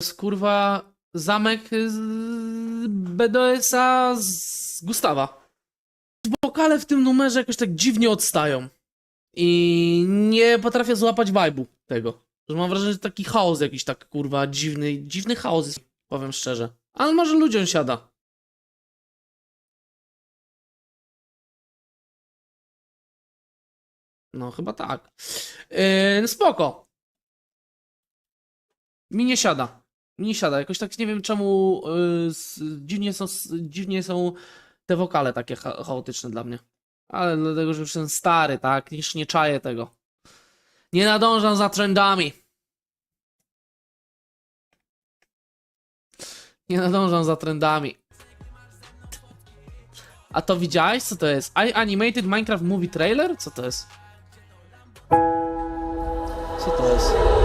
jest kurwa zamek z BDS-a z Gustawa. Wokale w tym numerze jakoś tak dziwnie odstają. I nie potrafię złapać vibe'u tego. Że mam wrażenie, że taki chaos jakiś tak kurwa dziwny, dziwny chaos jest, powiem szczerze. Ale może ludziom siada. No, chyba tak. Yy, spoko. Mi nie siada. Nie siada. Jakoś tak nie wiem czemu yy, dziwnie, są, dziwnie są te wokale takie cha chaotyczne dla mnie. Ale dlatego, że już jestem stary, tak? Niż nie czaję tego. Nie nadążam za trendami. Nie nadążam za trendami. A to widziałeś? Co to jest? I Animated Minecraft Movie Trailer? Co to jest? Co to jest?